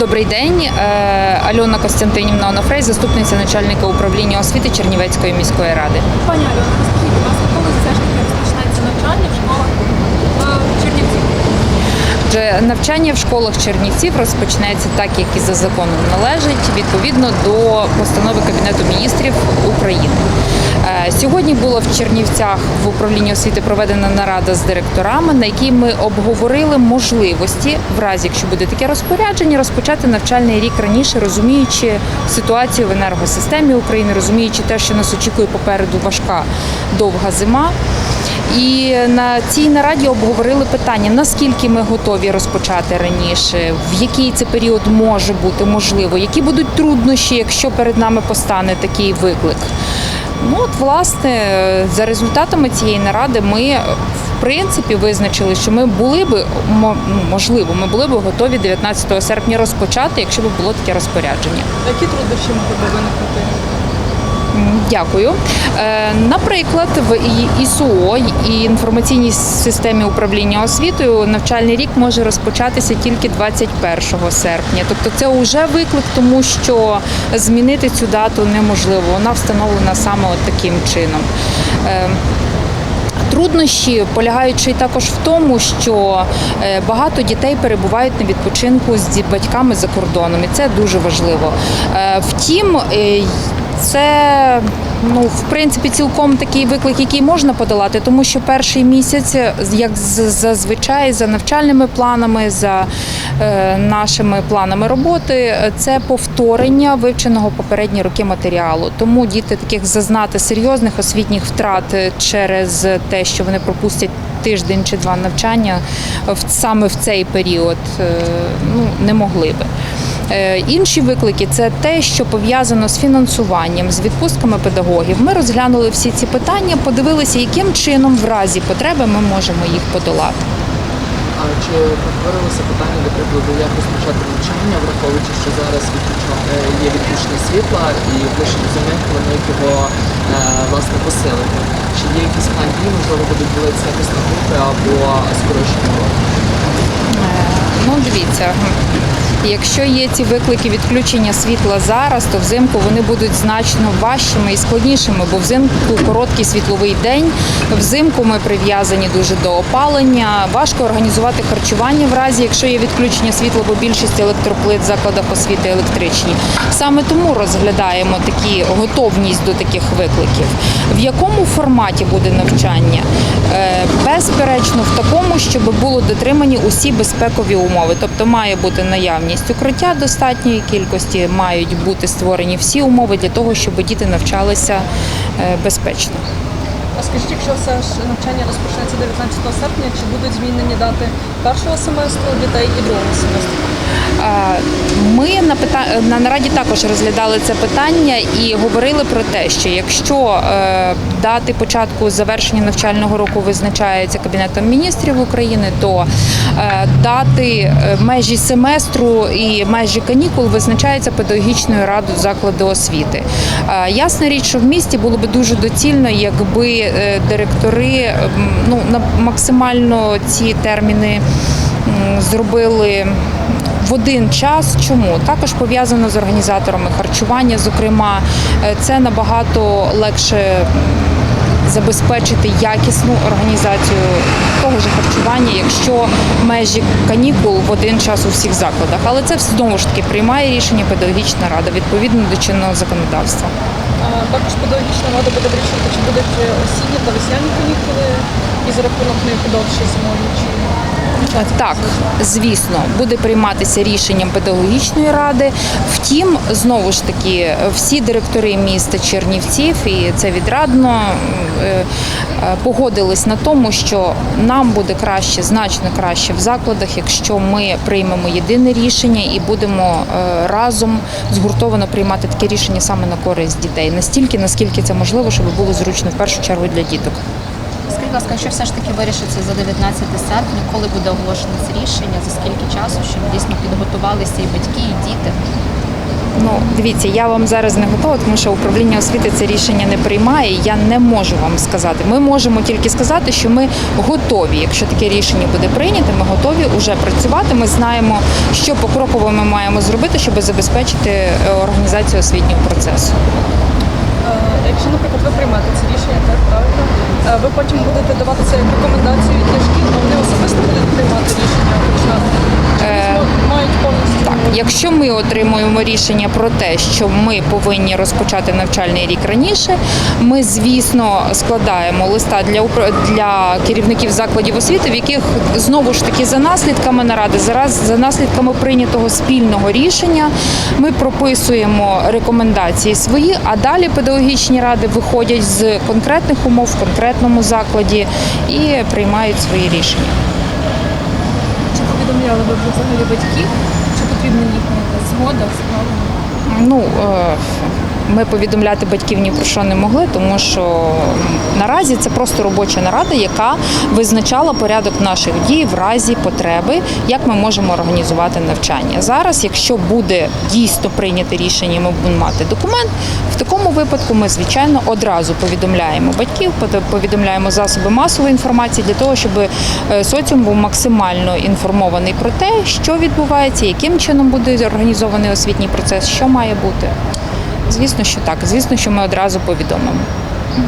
Добрий день, Е, Альона Костянтинівна Онофрей, заступниця начальника управління освіти Чернівецької міської ради. Пані Альона, скажіть, будь ласка, коли все ж таки розпочинається навчання в школах в Чернівці? Отже, навчання в школах Чернівців розпочнеться так, як і за законом належить, відповідно до постанови Кабінету міністрів України. Е, Сьогодні була в Чернівцях в управлінні освіти проведена нарада з директорами, на якій ми обговорили можливості, в разі якщо буде таке розпорядження, розпочати навчальний рік раніше, розуміючи ситуацію в енергосистемі України, розуміючи те, що нас очікує попереду важка довга зима. І на цій нараді обговорили питання, наскільки ми готові розпочати раніше, в який це період може бути можливо, які будуть труднощі, якщо перед нами постане такий виклик. Ну от власне за результатами цієї наради ми в принципі визначили, що ми були би ну, можливо, ми були б готові 19 серпня розпочати, якщо б було таке розпорядження. Які труднощі могли б виникнути? Дякую. Е, Наприклад, в ІСУО і інформаційній системі управління освітою навчальний рік може розпочатися тільки 21 серпня. Тобто це вже виклик, тому що змінити цю дату неможливо. Вона встановлена саме от таким чином. Е, Труднощі й також в тому, що е, багато дітей перебувають на відпочинку з батьками за кордоном, і це дуже важливо. Втім, це ну в принципі цілком такий виклик, який можна подолати, тому що перший місяць, як зазвичай, за навчальними планами, за е, нашими планами роботи, це повторення вивченого попередні роки матеріалу. Тому діти таких зазнати серйозних освітніх втрат через те, що вони пропустять тиждень чи два навчання в саме в цей період, е, ну не могли би. Е, Інші виклики це те, що пов'язано з фінансуванням, з відпустками педагогів. Ми розглянули всі ці питання, подивилися, яким чином в разі потреби ми можемо їх подолати. А чи проговорилося питання, до прикладу, як розпочати навчання, враховуючи, що зараз е, є відключення світла і до зими планують його е, власне посилити? Чи є якісь план дій, можливо, будуть ділитися якось на групи або скорочені уроки? Ну, дивіться. Якщо є ці виклики відключення світла зараз, то взимку вони будуть значно важчими і складнішими, бо взимку короткий світловий день. Взимку ми прив'язані дуже до опалення. Важко організувати харчування в разі, якщо є відключення світла, бо більшість електроплит в закладах освіти електричні. Саме тому розглядаємо такі готовність до таких викликів. В якому форматі буде навчання? Е, Безперечно, в такому, щоб було дотримані усі безпекові умови. Тобто має бути наявність укриття достатньої кількості, мають бути створені всі умови для того, щоб діти навчалися е, безпечно. А скажіть, якщо все ж навчання розпочнеться 19 серпня, чи будуть змінені дати першого семестру дітей і другого семестру? Ми на пита- на нараді також розглядали це питання і говорили про те, що якщо е, дати початку завершення навчального року визначається Кабінетом міністрів України, то е, дати е, межі семестру і межі канікул визначається педагогічною радою закладу освіти. Е, Ясна річ, що в місті було би дуже доцільно, якби директори ну максимально ці терміни зробили в один час. Чому також пов'язано з організаторами харчування? Зокрема, це набагато легше забезпечити якісну організацію того ж харчування, якщо межі канікул в один час у всіх закладах. Але це знову ж таки приймає рішення педагогічна рада відповідно до чинного законодавства. Також педагогічна рада буде вирішувати, чи будуть осінні та весняні канікули і за рахунок них довше зимові чи Так, звісно, буде прийматися рішенням педагогічної ради. Втім, знову ж таки, всі директори міста Чернівців, і це відрадно, е, е, погодились на тому, що нам буде краще, значно краще в закладах, якщо ми приймемо єдине рішення і будемо е, разом згуртовано приймати таке рішення саме на користь дітей, настільки, наскільки це можливо, щоб було зручно в першу чергу для діток. Будь ласка, що все ж таки вирішиться за 19 серпня, коли буде оголошено це рішення, за скільки часу, щоб дійсно підготувалися і батьки, і діти? Ну, дивіться, я вам зараз не готова, тому що управління освіти це рішення не приймає. Я не можу вам сказати. Ми можемо тільки сказати, що ми готові. Якщо таке рішення буде прийнято, ми готові вже працювати. Ми знаємо, що покроково ми маємо зробити, щоб забезпечити е, організацію освітнього процесу. Е, Якщо, наприклад, ви приймете це рішення, так правильно, е, ви потім будете давати це як рекомендацію для шкіл, а вони особисто будуть приймати рішення починати. Чи Е, вони мають повністю Так, якщо ми отримуємо рішення про те, що ми повинні розпочати навчальний рік раніше, ми звісно складаємо листа для для керівників закладів освіти, в яких знову ж таки за наслідками наради, зараз за наслідками прийнятого спільного рішення, ми прописуємо рекомендації свої, а далі педагогічні ради виходять з конкретних умов в конкретному закладі і приймають свої рішення. Чи повідомляли ви взагалі батьків? Потрібна їхня згода, справа? Ну е, ми повідомляти батьків ні про що не могли, тому що наразі це просто робоча нарада, яка визначала порядок наших дій в разі потреби, як ми можемо організувати навчання. Зараз, якщо буде дійсно прийняте рішення, ми будемо мати документ. В такому випадку ми звичайно одразу повідомляємо батьків, повідомляємо засоби масової інформації для того, щоб е, соціум був максимально інформований про те, що відбувається, яким чином буде організований освітній процес, що має бути. Звісно, що так. Звісно, що ми одразу повідомимо.